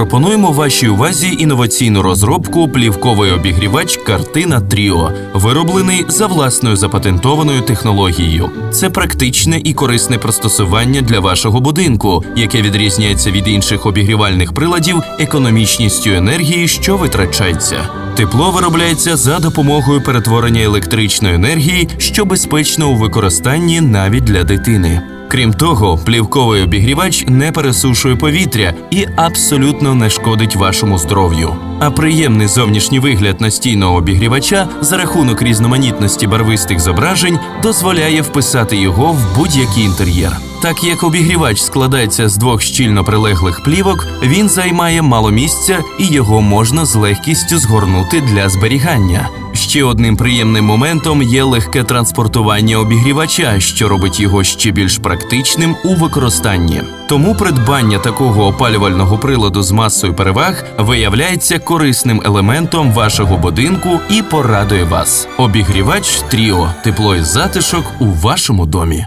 Пропонуємо вашій увазі інноваційну розробку плівковий обігрівач Картина Тріо, вироблений за власною запатентованою технологією. Це практичне і корисне пристосування для вашого будинку, яке відрізняється від інших обігрівальних приладів економічністю енергії, що витрачається. Тепло виробляється за допомогою перетворення електричної енергії, що безпечно у використанні навіть для дитини. Крім того, плівковий обігрівач не пересушує повітря і абсолютно не шкодить вашому здоров'ю. А приємний зовнішній вигляд настійного обігрівача за рахунок різноманітності барвистих зображень дозволяє вписати його в будь-який інтер'єр. Так як обігрівач складається з двох щільно прилеглих плівок, він займає мало місця і його можна з легкістю згорнути для зберігання. Ще одним приємним моментом є легке транспортування обігрівача, що робить його ще більш практичним у використанні. Тому придбання такого опалювального приладу з масою переваг виявляється корисним елементом вашого будинку і порадує вас. Обігрівач Тріо тепло і затишок у вашому домі.